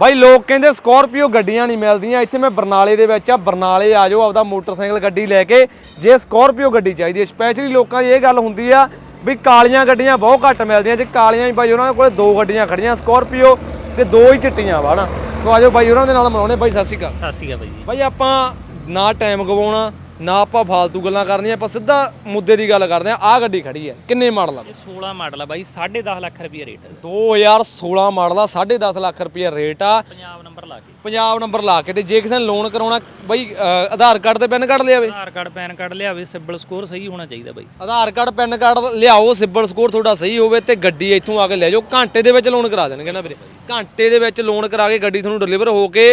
ਬਾਈ ਲੋਕ ਕਹਿੰਦੇ ਸਕਾਰਪੀਓ ਗੱਡੀਆਂ ਨਹੀਂ ਮਿਲਦੀਆਂ। ਇੱਥੇ ਮੈਂ ਬਰਨਾਲੇ ਦੇ ਵਿੱਚ ਆ। ਬਰਨਾਲੇ ਆ ਜਾਓ ਆਪਦਾ ਮੋਟਰਸਾਈਕਲ ਗੱਡੀ ਲੈ ਕੇ। ਜੇ ਸਕਾਰਪੀਓ ਗੱਡੀ ਚਾਹੀਦੀ ਹੈ ਸਪੈਸ਼ਲੀ ਲੋਕਾਂ ਦੀ ਇਹ ਗੱਲ ਹੁੰਦੀ ਆ ਵੀ ਕਾਲੀਆਂ ਗੱਡੀਆਂ ਬਹੁਤ ਘੱਟ ਮਿਲਦੀਆਂ। ਜੇ ਕਾਲੀਆਂ ਹੀ ਬਾਈ ਉਹਨਾਂ ਦੇ ਕੋਲੇ ਦੋ ਗੱਡੀਆਂ ਖੜੀਆਂ ਸਕਾਰਪੀਓ ਤੇ ਦੋ ਹੀ ਚਿੱਟੀਆਂ ਵਾ ਨਾ ਸੋ ਆਜੋ ਬਾਈ ਉਹਨਾਂ ਦੇ ਨਾਲ ਮਿਲਾਉਣੇ ਬਾਈ ਸਤਿ ਸ਼੍ਰੀ ਅਕਾਲ। ਸਤਿ ਸ਼੍ਰੀ ਅਕਾਲ ਬਾਈ ਜੀ। ਬਾਈ ਆਪਾਂ ਨਾ ਟਾਈਮ ਗਵਾਉਣਾ ਨਾ ਆਪਾਂ ਫਾਲਤੂ ਗੱਲਾਂ ਕਰਨੀਆਂ ਆਪਾਂ ਸਿੱਧਾ ਮੁੱਦੇ ਦੀ ਗੱਲ ਕਰਦੇ ਆ ਆ ਗੱਡੀ ਖੜੀ ਹੈ। ਕਿੰਨੇ ਮਾਡਲ ਆ? ਇਹ 16 ਮਾਡਲ ਆ ਬਾਈ 10.5 ਲੱਖ ਰੁਪਏ ਰੇਟ 2016 ਮਾਡਲ ਆ 10.5 ਲੱਖ ਰੁਪਏ ਰੇਟ ਆ। ਪੰਜਾਬ ਨੰਬਰ ਲਾ ਕੇ। ਪੰਜਾਬ ਨੰਬਰ ਲਾ ਕੇ ਤੇ ਜੇ ਕਿਸੇ ਨੇ ਲੋਨ ਕਰਾਉਣਾ ਬਾਈ ਅ, ਆਧਾਰ ਕਾਰਡ ਤੇ ਪੈਨ ਕਾਰਡ ਲਿਆਵੇ। ਆਧਾਰ ਕਾਰਡ ਪੈਨ ਕਾਰਡ ਲਿਆਵੇ ਸਿਬਲ ਸਕੋਰ ਸਹੀ ਹੋਣਾ ਚਾਹੀਦਾ ਬਾਈ। ਆਧਾਰ ਕਾਰਡ ਪੈਨ ਕਾਰਡ ਲਿਆਓ ਸਿਬਲ ਸਕੋਰ ਤੁਹਾਡਾ ਸਹੀ ਹੋਵੇ ਤੇ ਗੱਡੀ ਇੱਥੋਂ ਆ ਕੇ ਲੈ ਜਾਓ। ਘੰਟੇ ਦੇ ਵਿੱਚ ਲੋਨ ਕਰਾ ਦੇਣਗੇ ਨਾ ਵੀਰੇ। ਘੰਟੇ ਦੇ ਵਿੱਚ ਲੋਨ ਕਰਾ ਕੇ ਗੱਡੀ ਤੁਹਾਨੂੰ ਡਿਲੀਵਰ ਹੋ ਕੇ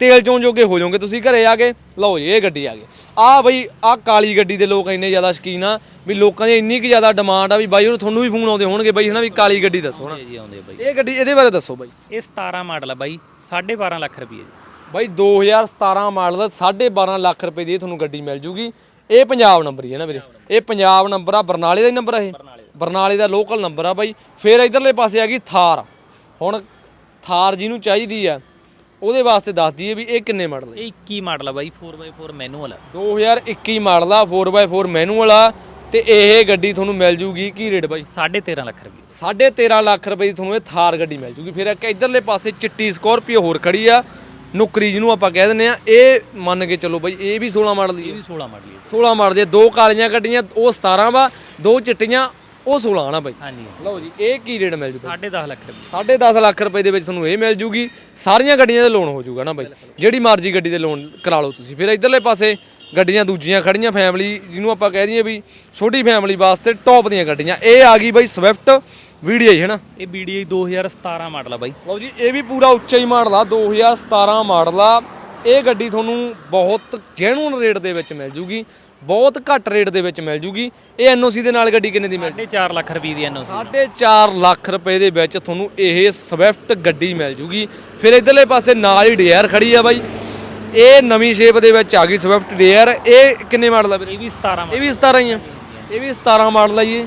ਤੇਲ ਚੋਂ ਜੋਗੇ ਹੋ ਜਾਓਗੇ ਤੁਸੀਂ ਘਰੇ ਆ ਕੇ ਲਓ ਜੀ ਇਹ ਗੱਡੀ ਆ ਗਈ। ਆ ਬਈ ਆ ਕਾਲੀ ਗੱਡੀ ਦੇ ਲੋਕ ਇੰਨੇ ਜ਼ਿਆਦਾ ਸ਼ਕੀਨ ਆ ਵੀ ਲੋਕਾਂ ਦੀ ਇੰਨੀ ਕਿ ਜ਼ਿਆਦਾ ਡਿਮਾਂਡ ਆ ਵੀ ਬਾਈ ਹੁਣ ਤੁਹਾਨੂੰ ਵੀ ਫੋਨ ਆਉਂਦੇ ਹੋਣਗੇ ਬਾਈ ਹਨਾ ਵੀ ਕਾਲੀ ਗੱਡੀ ਦੱਸੋ ਨਾ ਇਹ ਜੀ ਆਉਂਦੇ ਆ ਬਾਈ। ਇਹ ਗੱਡੀ ਇਹਦੇ ਬਾਰੇ ਦੱਸੋ ਬਾਈ। ਇਹ 17 ਮਾਡਲ ਆ ਬਾਈ 12.5 ਲੱਖ ਰੁਪਏ ਜੀ ਬਾਈ 2017 ਮਾਡਲ ਦਾ 12.5 ਲੱਖ ਰੁਪਏ ਦੀ ਤੁਹਾਨੂੰ ਗੱਡੀ ਮਿਲ ਜੂਗੀ। ਇਹ ਪੰਜਾਬ ਨੰਬਰ ਹੀ ਹੈ ਨਾ ਵੀਰੇ। ਇਹ ਪੰਜਾਬ ਨੰਬਰ ਆ ਬਰਨਾਲੇ ਦਾ ਹੀ ਨੰਬਰ ਆ ਇਹ। ਬਰਨਾਲੇ ਦਾ। ਲੋਕਲ ਨੰਬਰ ਆ ਬਾਈ। ਫਿਰ ਇਧਰਲੇ ਪਾਸੇ ਆ ਗਈ ਥਾਰ। ਹੁਣ ਥਾਰ ਜਿਹਨੂੰ ਚਾਹੀਦੀ ਆ ਉਹਦੇ ਵਾਸਤੇ ਦੱਸ ਦਈਏ ਵੀ ਇਹ ਕਿੰਨੇ ਮਾਡਲ ਹੈ ਇਹ 21 ਮਾਡਲ ਆ ਬਾਈ 4x4 ਮੈਨੂਅਲ ਆ। 2021 ਮਾਡਲ ਆ 4x4 ਮੈਨੂਅਲ ਆ ਤੇ ਇਹ ਗੱਡੀ ਤੁਹਾਨੂੰ ਮਿਲ ਜੂਗੀ ਕੀ ਰੇਟ ਬਾਈ? 13.5 ਲੱਖ ਰੁਪਏ 13.5 ਲੱਖ ਰੁਪਏ ਦੀ ਤੁਹਾਨੂੰ ਇਹ ਥਾਰ ਗੱਡੀ ਮਿਲ ਜੂਗੀ। ਫਿਰ ਇੱਕ ਇਧਰਲੇ ਪਾਸੇ ਚਿੱਟੀ ਸਕਾਰਪੀਓ ਹੋਰ ਖੜੀ ਆ ਨੁਕਰੀ ਜਿਹਨੂੰ ਆਪਾਂ ਕਹਿ ਦਿੰਦੇ ਆ ਇਹ ਮੰਨ ਕੇ ਚੱਲੋ ਬਾਈ ਇਹ ਵੀ 16 ਮਾਡਲ ਦੀ ਇਹ ਹੈ ਵੀ 16 ਮਾਡਲ ਹੀ 16 ਮਾਡਲ ਦੀ ਆ। ਦੋ ਕਾਲੀਆਂ ਗੱਡੀਆਂ ਉਹ 17 ਵਾ ਦੋ ਚਿੱਟੀਆਂ ਉਹ 16 ਨਾ ਬਾਈ। ਹਾਂਜੀ। ਲਓ ਜੀ ਇਹ ਕੀ ਰੇਟ ਮਿਲ ਜੂਗਾ? 10.5 ਲੱਖ ਰੁਪਏ। 10.5 ਲੱਖ ਰੁਪਏ ਦੇ ਵਿੱਚ ਤੁਹਾਨੂੰ ਇਹ ਮਿਲ ਜੂਗੀ ਸਾਰੀਆਂ ਗੱਡੀਆਂ ਦੇ ਲੋਨ ਹੋ ਜੂਗਾ ਨਾ ਬਾਈ। ਜਿਹੜੀ ਮਰਜ਼ੀ ਗੱਡੀ ਦੇ ਲੋਨ ਕਰਾ ਲਓ ਤੁਸੀਂ। ਫਿਰ ਇਧਰਲੇ ਪਾਸੇ ਗੱਡੀਆਂ ਦੂਜੀਆਂ ਖੜੀਆਂ ਫੈਮਿਲੀ ਜਿਹਨੂੰ ਆਪਾਂ ਕਹਿ ਦਈਏ ਵੀ ਛੋਟੀ ਫੈਮਿਲੀ ਵਾਸਤੇ ਟੌਪ ਦੀਆਂ ਗੱਡੀਆਂ। ਇਹ ਆ ਗਈ ਬਾਈ ਸਵਿਫਟ ਵੀਡੀਆਈ ਹੈ ਨਾ? ਇਹ BDI 2017 ਮਾਡਲ ਆ ਬਾਈ। ਲਓ ਜੀ ਇਹ ਵੀ ਪੂਰਾ ਉੱਚਾ ਹੀ ਮਾਡਲ ਆ 2017 ਮਾਡਲ ਆ। ਇਹ ਗੱਡੀ ਤੁਹਾਨੂੰ ਬਹੁਤ ਜੈਨੂਨ ਰੇਟ ਦੇ ਵਿੱਚ ਮਿਲ ਜੂਗੀ ਬਹੁਤ ਘੱਟ ਰੇਟ ਦੇ ਵਿੱਚ ਮਿਲ ਜੂਗੀ। ਇਹ ਐਨਓਸੀ ਦੇ ਨਾਲ ਗੱਡੀ ਕਿੰਨੇ ਦੀ ਮਿਲ 4.5 ਲੱਖ ਰੁਪਏ ਦੀ ਐਨਓਸੀ 4.5 ਲੱਖ ਰੁਪਏ ਦੇ ਵਿੱਚ ਤੁਹਾਨੂੰ ਇਹ ਸਵਿਫਟ ਗੱਡੀ ਮਿਲ ਜੂਗੀ। ਫਿਰ ਇਧਰਲੇ ਪਾਸੇ ਨਾਲ ਹੀ ਡੇਅਰ ਖੜੀ ਆ ਬਾਈ। ਇਹ ਨਵੀਂ ਸ਼ੇਪ ਦੇ ਵਿੱਚ ਆ ਗਈ ਸਵਿਫਟ ਡੇਅਰ ਇਹ ਕਿੰਨੇ ਮਾਡਲ ਆ ਵੀਰੇ? ਇਹ ਵੀ 17 ਇਹ ਵੀ 17 ਹੀ ਆ। ਇਹ ਵੀ 17 ਮਾਡਲ ਆ ਜੀ।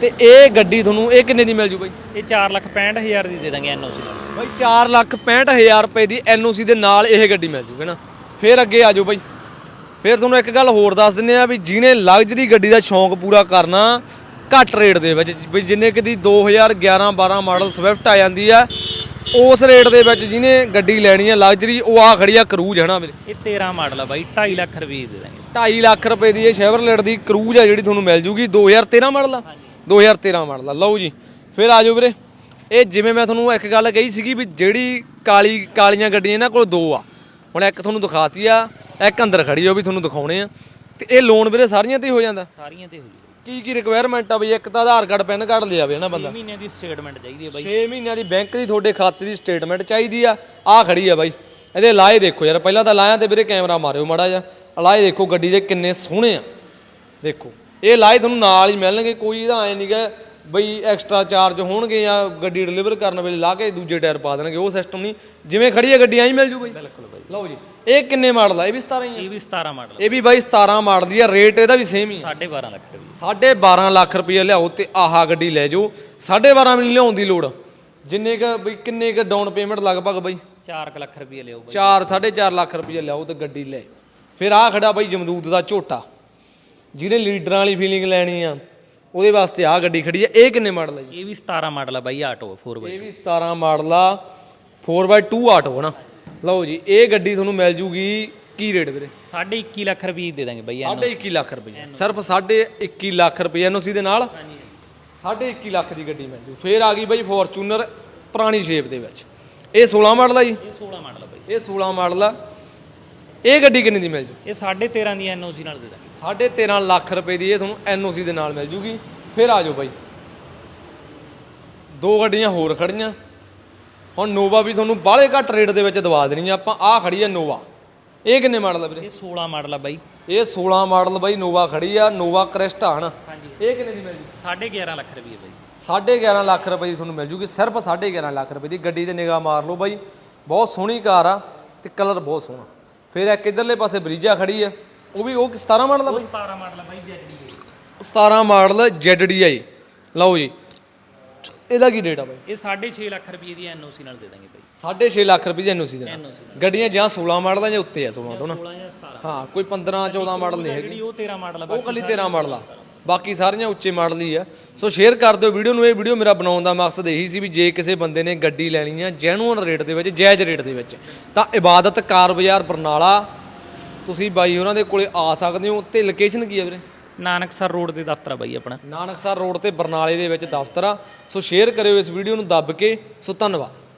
ਤੇ ਇਹ ਗੱਡੀ ਤੁਹਾਨੂੰ ਇਹ ਕਿੰਨੇ ਦੀ ਮਿਲ ਜੂ ਬਾਈ? ਇਹ 4 ਲੱਖ 65000 ਦੀ ਦੇ ਦਾਂਗੇ ਐਨਓਸੀ ਨਾਲ ਬਾਈ 4 ਲੱਖ 65000 ਰੁਪਏ ਦੀ ਐਨਓਸੀ ਦੇ ਨਾਲ ਇਹ ਗੱਡੀ ਮਿਲ ਜੂਗੀ ਨਾ। ਫਿਰ ਅੱਗੇ ਆ ਜਾਓ ਬਾਈ। ਫਿਰ ਤੁਹਾਨੂੰ ਇੱਕ ਗੱਲ ਹੋਰ ਦੱਸ ਦਿੰਨੇ ਆ ਵੀ ਜਿਹਨੇ ਲਗਜ਼ਰੀ ਗੱਡੀ ਦਾ ਸ਼ੌਂਕ ਪੂਰਾ ਕਰਨਾ ਘੱਟ ਰੇਟ ਦੇ ਵਿੱਚ ਵੀ ਜਿੰਨੇ ਕਿ ਦੀ 2011 12 ਮਾਡਲ ਸਵਿਫਟ ਆ ਜਾਂਦੀ ਆ ਉਸ ਰੇਟ ਦੇ ਵਿੱਚ ਜਿਹਨੇ ਗੱਡੀ ਲੈਣੀ ਆ ਲਗਜ਼ਰੀ ਉਹ ਆ ਖੜੀ ਆ ਕਰੂਜ਼ ਹਨਾ ਵੀਰੇ? ਇਹ 13 ਮਾਡਲ ਆ ਬਾਈ 2.5 ਲੱਖ ਰੁਪਏ ਦੀ ਦੇ ਦਾਂਗੇ। 2.5 ਲੱਖ ਰੁਪਏ ਦੀ ਇਹ ਸ਼ੈਵਰਲੇਟ ਦੀ ਕਰੂਜ਼ ਆ ਜਿਹੜੀ ਤੁਹਾਨੂੰ ਮਿਲ ਜੂਗੀ 2013 ਮਾਡਲ ਆ। 2013 ਮਾਡਲ ਆ ਲਓ ਜੀ ਫਿਰ ਆ ਜਾਓ ਵੀਰੇ। ਇਹ ਜਿਵੇਂ ਮੈਂ ਤੁਹਾਨੂੰ ਇੱਕ ਗੱਲ ਕਹੀ ਸੀਗੀ ਵੀ ਜਿਹੜੀ ਕਾਲੀ ਕਾਲੀਆਂ ਗੱਡੀਆਂ ਇਹਨਾਂ ਕੋਲ ਦੋ ਆ। ਹੁਣ ਇੱਕ ਤੁਹਾਨੂੰ ਦਿਖਾਤੀ ਆ ਇੱਕ ਅੰਦਰ ਖੜੀ ਆ ਉਹ ਵੀ ਤੁਹਾਨੂੰ ਦਿਖਾਉਣੇ ਆ। ਤੇ ਇਹ ਲੋਨ ਵੀਰੇ ਸਾਰੀਆਂ ਤੇ ਹੀ ਜਾਂਦਾ? ਸਾਰੀਆਂ ਤੇ ਹੋ ਜੂ ਕੀ ਕੀ ਰਿਕੁਆਇਰਮੈਂਟ ਆ ਬਈ? ਇੱਕ ਤਾਂ ਆਧਾਰ ਕਾਰਡ ਪੈਨ ਕਾਰਡ ਲਿਆਵੇ ਨਾ ਬੰਦਾ। 6 ਮਹੀਨਿਆਂ ਦੀ ਸਟੇਟਮੈਂਟ ਚਾਹੀਦੀ ਹੈ ਬਾਈ। 6 ਮਹੀਨਿਆਂ ਦੀ ਬੈਂਕ ਦੀ ਤੁਹਾਡੇ ਖਾਤੇ ਦੀ ਸਟੇਟਮੈਂਟ ਚਾਹੀਦੀ ਆ। ਆ ਖੜੀ ਆ ਬਾਈ। ਇਹਦੇ ਲਾਏ ਦੇਖੋ ਯਾਰ ਪਹਿਲਾਂ ਤਾਂ ਲਾਇਆ ਤੇ ਵੀਰੇ ਕੈਮਰਾ ਮਾਰਿਓ ਮਾੜਾ ਜਿਹਾ। ਲਾਏ ਦੇਖੋ ਗੱਡੀ ਦੇ ਕਿੰਨੇ ਸੋਹਣੇ ਆ। ਦੇਖੋ। ਇਹ ਲਾਏ ਤੁਹਾਨੂੰ ਨਾਲ ਹੀ ਮਿਲਣਗੇ ਕੋਈ ਇਹਦਾ ਐ ਨਹੀਂਗਾ ਬਈ ਐਕਸਟਰਾ ਚਾਰਜ ਹੋਣਗੇ ਜਾਂ ਗੱਡੀ ਡਿਲੀਵਰ ਕਰਨ ਵੇਲੇ ਲਾ ਕੇ ਦੂਜੇ ਟਾਇਰ ਪਾ ਦੇਣਗੇ ਉਹ ਸਿਸਟਮ ਨਹੀਂ ਜਿਵੇਂ ਖੜੀ ਹੈ ਗੱਡੀ ਐਂ ਹੀ ਮਿਲ ਜੂ ਬਾਈ। ਬਿਲਕੁਲ ਬਾਈ। ਲਓ ਜੀ ਇਹ ਕਿੰਨੇ ਮਾਡਲ ਆ? ਇਹ ਵੀ 17 ਹੀ ਆ। ਇਹ ਵੀ 17 ਮਾਡਲ ਇਹ ਵੀ ਬਾਈ 17 ਮਾਡਲ ਦੀ ਆ ਰੇਟ ਇਹਦਾ ਵੀ ਸੇਮ ਹੀ ਆ। 12.5 ਲੱਖ ਰੁਪਏ। ਸਾਢੇ 12 ਲੱਖ ਰੁਪਏ ਲਿਆਓ ਤੇ ਆਹਾ ਗੱਡੀ ਲੈ ਜਾਓ। ਸਾਢੇ 12 ਵੀ ਨਹੀਂ ਲਿਆਉਣ ਦੀ ਲੋੜ। ਜਿੰਨੇ ਕ ਬਈ ਕਿੰਨੇ ਕ ਡਾਊਨ ਪੇਮੈਂਟ ਲਗਭਗ ਬਈ? 4 ਲੱਖ ਰੁਪਏ ਲਿਓ ਬਾਈ। 4 4.5 ਲੱਖ ਰੁਪਏ ਲਿਆਓ ਤੇ ਗੱਡੀ ਲੈ। ਫਿਰ ਆ ਖੜਾ ਬਈ ਜਮਦੂਤ ਦਾ ਝੋਟਾ। ਜਿਹਨੇ ਲੀਡਰਾਂ ਵਾਲੀ ਫੀਲਿੰਗ ਲੈਣੀ ਆ ਉਹਦੇ ਵਾਸਤੇ ਆ ਗੱਡੀ ਖੜੀ ਆ। ਇਹ ਕਿੰਨੇ ਮਾਡਲ ਆ ਜੀ? ਇਹ ਵੀ 17 ਮਾਡਲ ਆ ਬਾਈ ਆਟੋ 4x4 ਇਹ ਵੀ 17 ਮਾਡਲ ਆ। 4x2 ਆਟੋ ਨਾ। ਲਓ ਜੀ ਇਹ ਗੱਡੀ ਤੁਹਾਨੂੰ ਮਿਲ ਜੂਗੀ ਕੀ ਰੇਟ ਵੀਰੇ? 21 ਲੱਖ ਰੁਪਏ ਦੀ ਦਾਂਗੇ ਬਾਈ ਸਾਢੇ 21 ਲੱਖ ਰੁਪਏ ਸਿਰਫ ਸਾਢੇ 21 ਲੱਖ ਰੁਪਏ ਐਨਓਸੀ ਦੇ ਨਾਲ। ਸਾਢੇ 21 ਲੱਖ ਦੀ ਗੱਡੀ ਮਿਲ ਜੂ। ਫੇਰ ਆ ਗਈ ਬਾਈ ਫੋਰਚੂਨਰ ਪੁਰਾਣੀ ਸ਼ੇਪ ਦੇ ਵਿੱਚ। ਇਹ 16 ਮਾਡਲ ਆ ਜੀ। ਇਹ 16 ਮਾਡਲ ਆ ਬਾਈ। ਇਹ 16 ਮਾਡਲ ਆ। ਇਹ ਗੱਡੀ ਕਿੰਨੇ ਦੀ ਮਿਲ ਜੂ? ਇਹ 13.5 ਦੀ ਐਨਓਸੀ ਨਾਲ ਦੇ ਦਾਂਗੇ। ਸਾਢੇ 13 ਲੱਖ ਰੁਪਏ ਦੀ ਇਹ ਤੁਹਾਨੂੰ ਐਨਓਸੀ ਦੇ ਨਾਲ ਮਿਲ ਜੂਗੀ। ਫਿਰ ਆ ਜਾਓ ਬਾਈ। ਦੋ ਗੱਡੀਆਂ ਹੋਰ ਖੜੀਆਂ। ਹੁਣ ਨੋਵਾ ਵੀ ਤੁਹਾਨੂੰ ਬਾਹਲੇ ਘੱਟ ਰੇਟ ਦੇ ਵਿੱਚ ਦਵਾ ਦੇਣੀ ਆ। ਆਪਾਂ ਆ ਖੜੀ ਆ ਨੋਵਾ। ਇਹ ਕਿੰਨੇ ਮਾਡਲ ਆ ਵੀਰੇ? ਇਹ 16 ਮਾਡਲ ਆ ਬਾਈ। ਇਹ 16 ਮਾਡਲ ਬਾਈ ਨੋਵਾ ਖੜੀ ਆ ਨੋਵਾ ਕ੍ਰਿਸਟਾ ਹਨਾ? ਹਾਂਜੀ। ਇਹ ਕਿੰਨੇ ਦੀ ਮਿਲ ਜੂ? 11.5 ਲੱਖ ਰੁਪਏ ਬਾਈ। 11.5 ਲੱਖ ਰੁਪਏ ਦੀ ਤੁਹਾਨੂੰ ਮਿਲ ਜੂਗੀ। ਸਿਰਫ 11.5 ਲੱਖ ਰੁਪਏ ਦੀ ਗੱਡੀ ਤੇ ਨਿਗਾਹ ਮਾਰ ਲਓ ਬਾਈ। ਬਹੁਤ ਸੋਹਣੀ ਕਾਰ ਆ ਤੇ ਕਲਰ ਬਹੁਤ ਸੋਹਣਾ। ਫਿਰ ਇੱਕ ਇਧਰਲੇ ਪਾਸੇ ਬਰੀਜਾ ਖੜੀ ਆ। ਉਹ ਵੀ ਉਹ 17 ਮਾਡਲ ਆ ਬਾਈ? 17 ਮਾਡਲ ਆ ਬਾਈ ZDA 17 ਮਾਡਲ ZDI ਲਓ ਜੀ। ਇਹਦਾ ਕੀ ਰੇਟ ਆ ਬਾਈ? ਇਹ 6.5 ਲੱਖ ਰੁਪਏ ਦੀ ਐਨਓਸੀ ਨਾਲ ਦੇ ਦਾਂਗੇ ਬਾਈ। 6.5 ਲੱਖ ਰੁਪਏ ਦੀ ਐਨਓਸੀ ਦੇਣਾ NOC ਗੱਡੀਆਂ ਜਾਂ 16 ਮਾਡਲ ਆ ਜਾਂ ਉੱਤੇ ਆ 16 ਤੋਂ ਨਾ। 16 ਜਾਂ 17 ਹਾਂ ਕੋਈ 15 14 ਮਾਡਲ ਨਹੀਂ ਹੈਗੇ। ਜਿਹੜੀ ਉਹ 13 ਮਾਡਲ ਆ ਉਹ ਕੱਲੀ 13 ਮਾਡਲ ਆ। ਬਾਕੀ ਸਾਰੀਆਂ ਉੱਚੇ ਮਾਡਲ ਹੀ ਆ। ਸੋ ਸ਼ੇਅਰ ਕਰ ਦਿਓ ਵੀਡੀਓ ਨੂੰ ਇਹ ਵੀਡੀਓ ਮੇਰਾ ਬਣਾਉਣ ਦਾ ਮਕਸਦ ਇਹੀ ਸੀ ਵੀ ਜੇ ਕਿਸੇ ਬੰਦੇ ਨੇ ਗੱਡੀ ਲੈਣੀ ਆ ਜੈਨੂਅਨ ਰੇਟ ਦੇ ਵਿੱਚ ਜਾਇਜ਼ ਰੇਟ ਦੇ ਵਿੱਚ ਤਾਂ ਇਬਾਦਤ ਕਾਰ ਬਾਜ਼ਾਰ ਬਰਨਾਲਾ ਤੁਸੀਂ ਬਾਈ ਉਹਨਾਂ ਦੇ ਕੋਲੇ ਆ ਸਕਦੇ ਹੋ। ਤੇ ਲੋਕੇਸ਼ਨ ਕੀ ਆ ਵੀਰੇ? ਨਾਨਕਸਰ ਰੋਡ ਦੇ ਦਫ਼ਤਰ ਆ ਬਾਈ ਆਪਣਾ। ਨਾਨਕਸਰ ਰੋਡ ਤੇ ਬਰਨਾਲੇ ਦੇ ਵਿੱਚ ਦਫ਼ਤਰ ਆ। ਸੋ ਸ਼ੇਅਰ ਕਰਿਓ ਇਸ ਵੀਡੀਓ ਨੂੰ ਦੱਬ ਕੇ। ਸੋ ਧੰਨਵਾਦ।